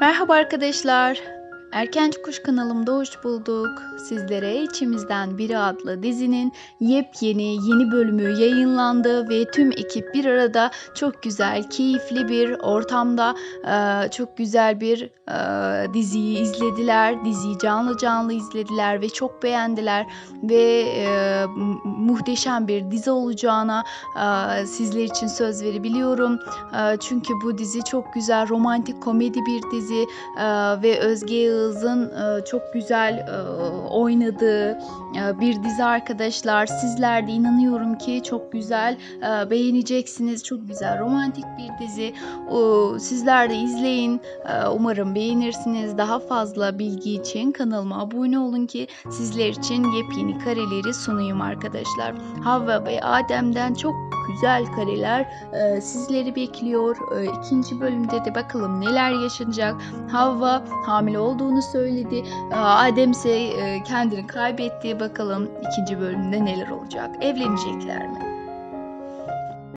Merhaba arkadaşlar. Erkenci Kuş kanalımda hoş bulduk. Sizlere İçimizden Biri adlı dizinin yepyeni yeni bölümü yayınlandı ve tüm ekip bir arada çok güzel, keyifli bir ortamda e, çok güzel bir e, diziyi izlediler. Diziyi canlı canlı izlediler ve çok beğendiler ve e, mu- muhteşem bir dizi olacağına sizler için söz verebiliyorum. Çünkü bu dizi çok güzel, romantik komedi bir dizi ve Özge Yağız'ın e, çok güzel e, oynadığı e, bir dizi arkadaşlar. Sizler de inanıyorum ki çok güzel e, beğeneceksiniz. Çok güzel romantik bir dizi. O, sizler de izleyin. E, umarım beğenirsiniz. Daha fazla bilgi için kanalıma abone olun ki sizler için yepyeni kareleri sunayım arkadaşlar. Havva ve Adem'den çok güzel kareler e, sizleri bekliyor. E, ikinci bölümde de bakalım neler yaşanacak. Havva hamile olduğunu söyledi. Ee, Adem ise e, kendini kaybetti. Bakalım ikinci bölümde neler olacak? Evlenecekler mi?